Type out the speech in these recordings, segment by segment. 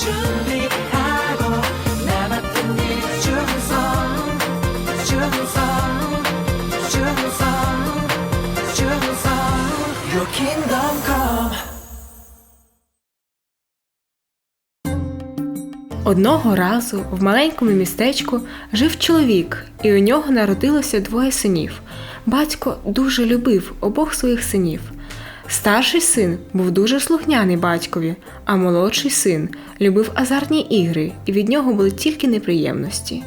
준비하고 남았던 일 충성 충성 충성 충성 Your kingdom come Одного разу в маленькому містечку жив чоловік, і у нього народилося двоє синів. Батько дуже любив обох своїх синів. Старший син був дуже слухняний батькові, а молодший син любив азартні ігри, і від нього були тільки неприємності.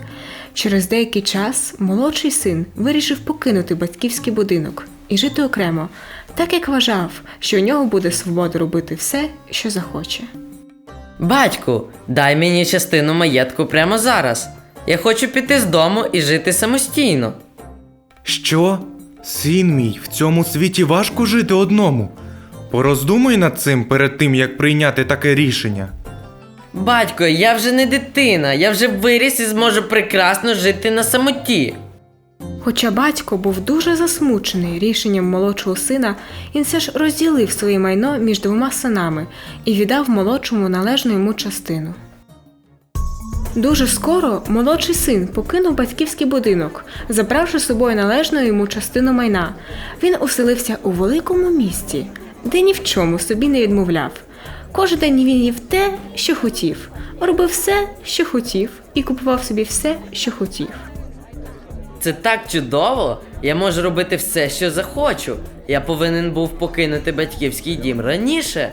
Через деякий час молодший син вирішив покинути батьківський будинок і жити окремо, так як вважав, що у нього буде свобода робити все, що захоче. Батьку, дай мені частину маєтку прямо зараз. Я хочу піти з дому і жити самостійно. Що? Син мій, в цьому світі важко жити одному. Пороздумай над цим перед тим, як прийняти таке рішення. Батько, я вже не дитина, я вже виріс і зможу прекрасно жити на самоті. Хоча батько був дуже засмучений рішенням молодшого сина, він все ж розділив своє майно між двома синами і віддав молодшому належну йому частину. Дуже скоро молодший син покинув батьківський будинок, забравши з собою належну йому частину майна. Він оселився у великому місті, де ні в чому собі не відмовляв. Кожен день він їв те, що хотів, робив все, що хотів, і купував собі все, що хотів. Це так чудово. Я можу робити все, що захочу. Я повинен був покинути батьківський дім раніше.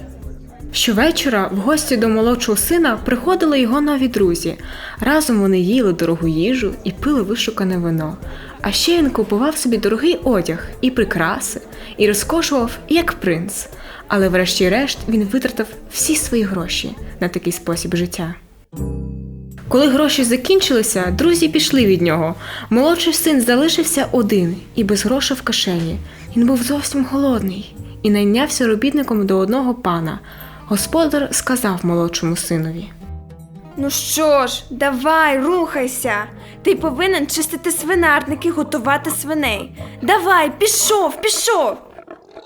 Щовечора в гості до молодшого сина приходили його нові друзі. Разом вони їли дорогу їжу і пили вишукане вино. А ще він купував собі дорогий одяг і прикраси, і розкошував як принц. Але врешті-решт він витратив всі свої гроші на такий спосіб життя. Коли гроші закінчилися, друзі пішли від нього. Молодший син залишився один і без грошей в кишені. Він був зовсім голодний і найнявся робітником до одного пана. Господар сказав молодшому синові. Ну що ж, давай, рухайся. Ти повинен чистити свинарники, готувати свиней. Давай, пішов, пішов.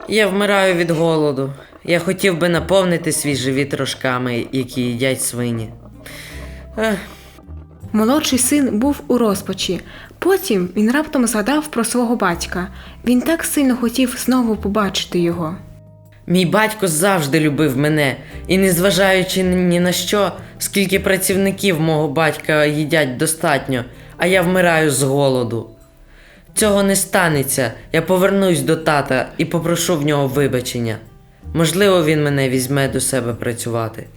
Я вмираю від голоду. Я хотів би наповнити свій живіт рожками, які їдять свині. Ех, Молодший син був у розпачі. Потім він раптом згадав про свого батька. Він так сильно хотів знову побачити його. Мій батько завжди любив мене, і незважаючи ні на що, скільки працівників мого батька їдять достатньо, а я вмираю з голоду. Цього не станеться. Я повернусь до тата і попрошу в нього вибачення. Можливо, він мене візьме до себе працювати.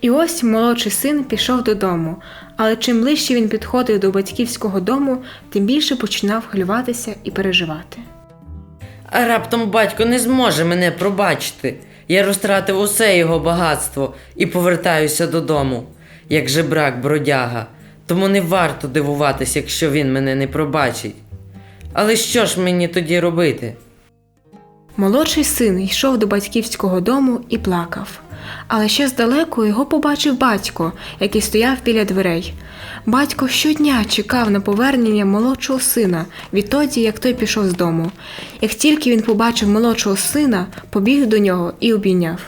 І ось молодший син пішов додому, але чим ближче він підходив до батьківського дому, тим більше починав хвилюватися і переживати. А раптом батько не зможе мене пробачити. Я розтратив усе його багатство і повертаюся додому, як жебрак бродяга. Тому не варто дивуватись, якщо він мене не пробачить. Але що ж мені тоді робити? Молодший син йшов до батьківського дому і плакав. Але ще здалеку його побачив батько, який стояв біля дверей. Батько щодня чекав на повернення молодшого сина відтоді, як той пішов з дому. Як тільки він побачив молодшого сина, побіг до нього і обійняв.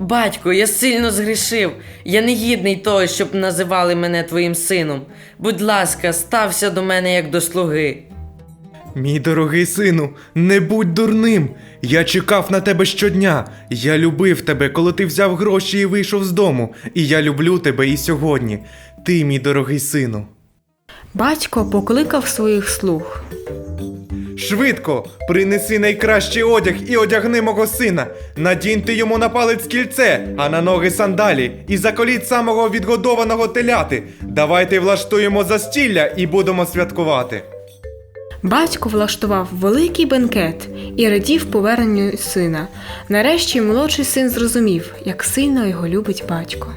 Батько, я сильно згрішив. Я не гідний того, щоб називали мене твоїм сином. Будь ласка, стався до мене як до слуги. Мій дорогий сину, не будь дурним. Я чекав на тебе щодня. Я любив тебе, коли ти взяв гроші і вийшов з дому. І я люблю тебе і сьогодні. Ти, мій дорогий сину. Батько покликав своїх слуг. Швидко, принеси найкращий одяг і одягни мого сина. Надіньте йому на палець кільце, а на ноги сандалі, і заколіть самого відгодованого теляти. Давайте влаштуємо застілля і будемо святкувати. Батько влаштував великий бенкет і радів поверненню сина. Нарешті молодший син зрозумів, як сильно його любить батько.